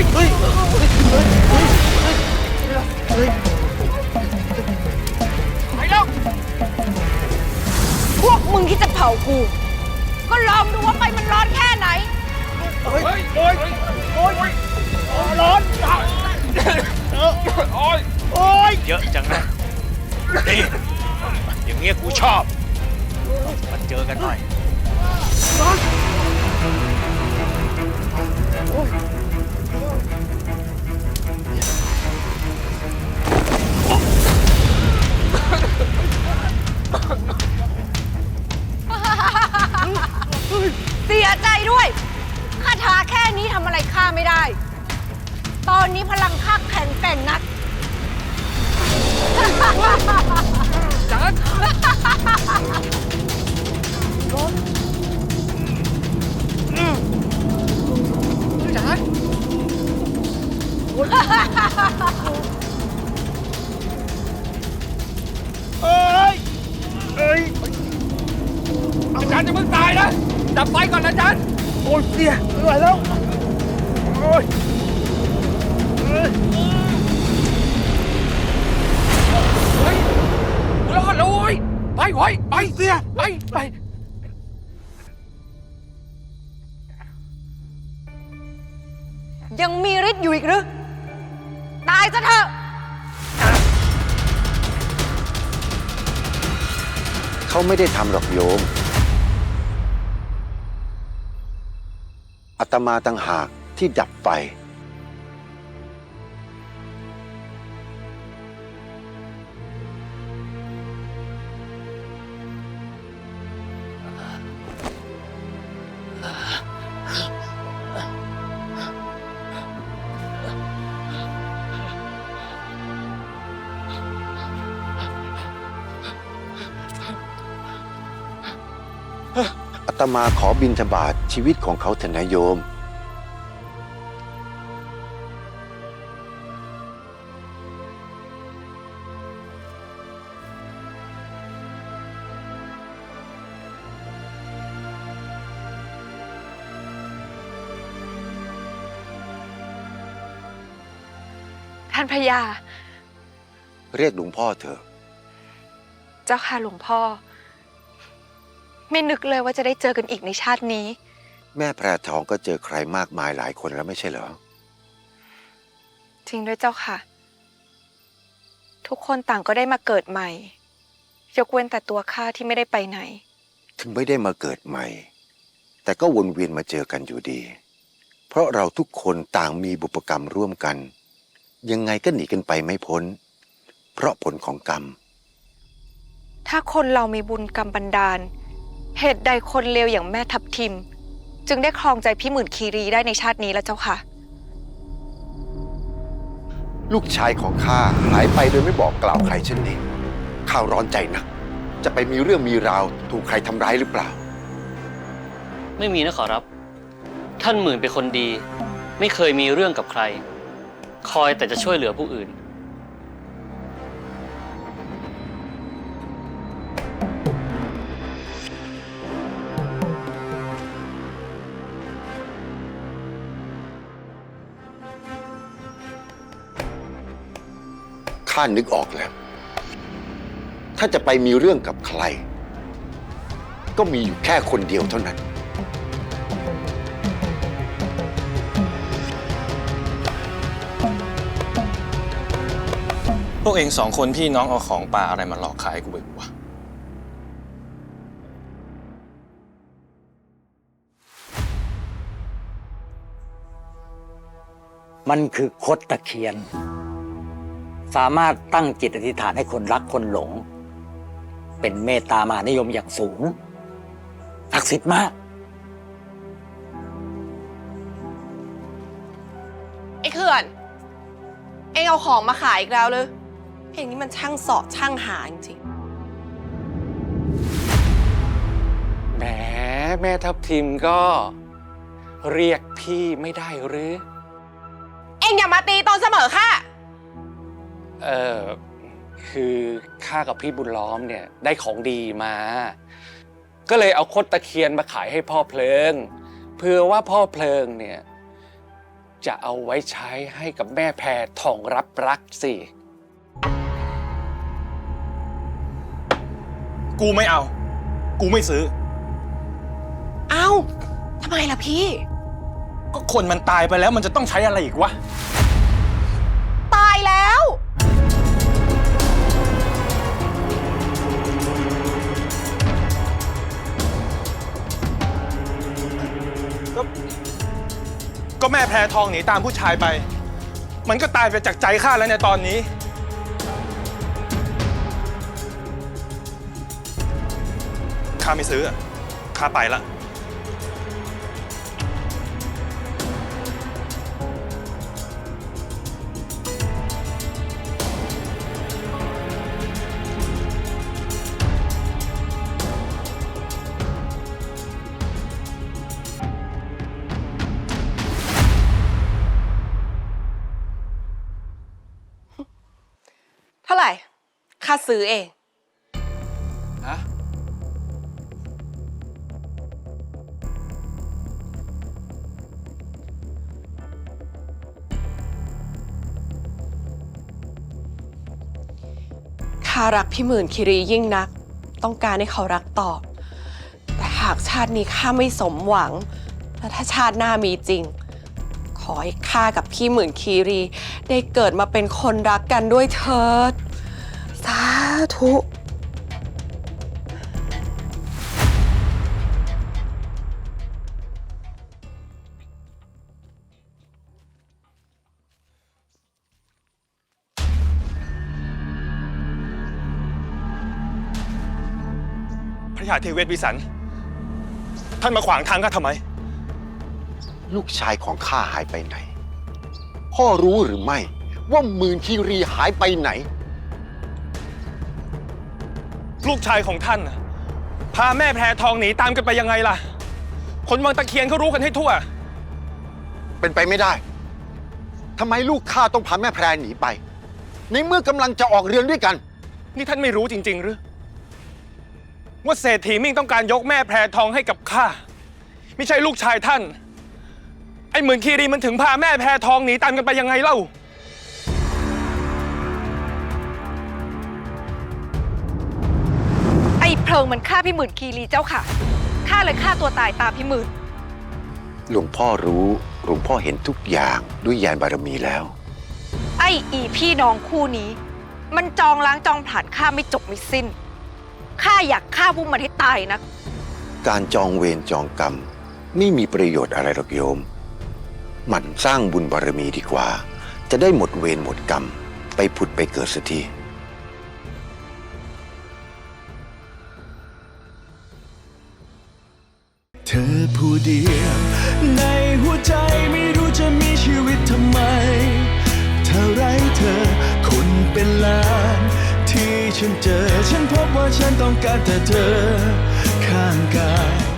ยเฮ้ยไปแล้วพวกมึงที่จะเผากู ก็ลองดูว่าไฟมันร้อนแค่ไหน เฮ้ยโอ้ยโอ้ยร้อนโอ้ยโอ้ยเยอะจังนะดีอย่างเงี้ยกูชอบมาเจอกันหน่อยเเอ้ยเอ้ยอาจารย์จะมึงตายนะ ดับไฟก่อนนะอาจารย์ โอ้ยเสียไม่ไหวแล้ว โอ้ยเอ้ยเฮ้ยรอดแล้วโว้ยไปไว้ยไปเสียไปไป ยังมีฤทธิ์อยู่อีกหรือ ตายซะเถอะ เขาไม่ได้ทำหรอกโยมอาตมาต่างหากที่ดับไฟ อาตมาขอบินทบาทชีวิตของเขาเถอะนะโยม ท่านพญาเรียกหลวงพ่อเถอะ เจ้าค่ะหลวงพ่อ ไม่นึกเลยว่าจะได้เจอกันอีกในชาตินี้ แม่แพรทองก็เจอใครมากมายหลายคนแล้วไม่ใช่เหรอ จริงด้วยเจ้าค่ะ ทุกคนต่างก็ได้มาเกิดใหม่ ยกเว้นแต่ตัวข้าที่ไม่ได้ไปไหน ถึงไม่ได้มาเกิดใหม่ แต่ก็วนเวียนมาเจอกันอยู่ดี เพราะเราทุกคนต่างมีบุพกรรมร่วมกัน ยังไงก็หนีกันไปไม่พ้น เพราะผลของกรรม ถ้าคนเรามีบุญกรรมบันดาล เหตุใดคนเลวอย่างแม่ทับทิม จึงได้ครองใจพี่หมื่นคีรีได้ในชาตินี้แล้วเจ้าค่ะ ลูกชายของข้าหายไปโดยไม่บอกกล่าวใครเช่นนี้ข้าร้อนใจนัก จะไปมีเรื่องมีราวถูกใครทำร้ายหรือเปล่า ไม่มีนะขอรับ ท่านหมื่นเป็นคนดี ไม่เคยมีเรื่องกับใคร คอยแต่จะช่วยเหลือผู้อื่น ข้านึกออกแล้ว ถ้าจะไปมีเรื่องกับใคร ก็มีอยู่แค่คนเดียวเท่านั้น พวกเองสองคนพี่น้องเอาของป่าอะไรมาหลอกขายกูไปวะ มันคือคดตะเคียน สามารถตั้งจิตอธิษฐานให้คนรักคนหลง เป็นเมตตามหานิยมอย่างสูงศักดิ์สิทธิ์มาก ไอ้เขื่อน เองเอาของมาขายอีกแล้วเลยเองนี่มันช่างเสาะช่างหาจริงแหมแม่ทับทิมก็เรียกพี่ไม่ได้หรือ ๆเองอย่ามาตีตอนเสมอค่ะเออ คือข้ากับพี่บุญล้อมเนี่ยได้ของดีมา ก็เลยเอาคดตะเคียนมาขายให้พ่อเพลิง เพื่อว่าพ่อเพลิงเนี่ยจะเอาไว้ใช้ให้กับแม่แพรทองรับรักสิ กูไม่เอา กูไม่ซื้อ เอ้าทำไมล่ะพี่ ก็คนมันตายไปแล้วมันจะต้องใช้อะไรอีกวะ ม่แพรทองหนีตามผู้ชายไป มันก็ตายไปจากใจข้าแล้วในตอนนี้ ข้าไม่ซื้อ ข้าไปละ ค่าซื้อเอง ฮะ ข้ารักพี่หมื่นคิรียิ่งนัก ต้องการให้เขารักตอบ แต่หากชาตินี้ข้าไม่สมหวัง และถ้าชาติหน้ามีจริง ขอให้ข้ากับพี่หมื่นคีรี ได้เกิดมาเป็นคนรักกันด้วยเถิดสา ธุ พระยาเทเวศวิสัน ท่านมาขวางทางข้าทำไม ลูกชายของข้าหายไปไหน พ่อรู้หรือไม่ ว่าหมื่นคีรีหายไปไหน ลูกชายของท่านน่ะพาแม่แพรทองหนีตามกันไปยังไงล่ะ คนวังตะเคียนเขารู้กันให้ทั่ว เป็นไปไม่ได้ ทำไมลูกข้าต้องพาแม่แพรหนีไป ในเมื่อกำลังจะออกเรือนด้วยกัน นี่ท่านไม่รู้จริง ๆ หรือ ว่าเศรษฐีมิ่งต้องการยกแม่แพรทองให้กับข้า ไม่ใช่ลูกชายท่าน ไอ้หมื่นคีรีมันถึงพาแม่แพรทองหนีตามกันไปยังไงเล่า เพลิงมันฆ่าพี่หมื่นคีรีเจ้าค่ะข้าเลยฆ่าตัวตายตามพี่หมื่น หลวงพ่อรู้หลวงพ่อเห็นทุกอย่างด้วยญาณบารมีแล้ว ไอ้อีพี่น้องคู่นี้ มันจองล้างจองผ่านข้าไม่จบไม่สิ้นข้าอยากฆ่าพวกมันให้ตายนะ การจองเวรจองกรรม ไม่มีประโยชน์อะไรหรอกโยม หมั่นสร้างบุญบารมีดีกว่า จะได้หมดเวรหมดกรรม ไปผุดไปเกิดสักที เธอผู้เดียว ในหัวใจไม่รู้จะมีชีวิตทำไม เธอไรเธอ คนเป็นล้าน ที่ฉันเจอ ฉันพบว่าฉันต้องการแต่เธอ ข้างกาย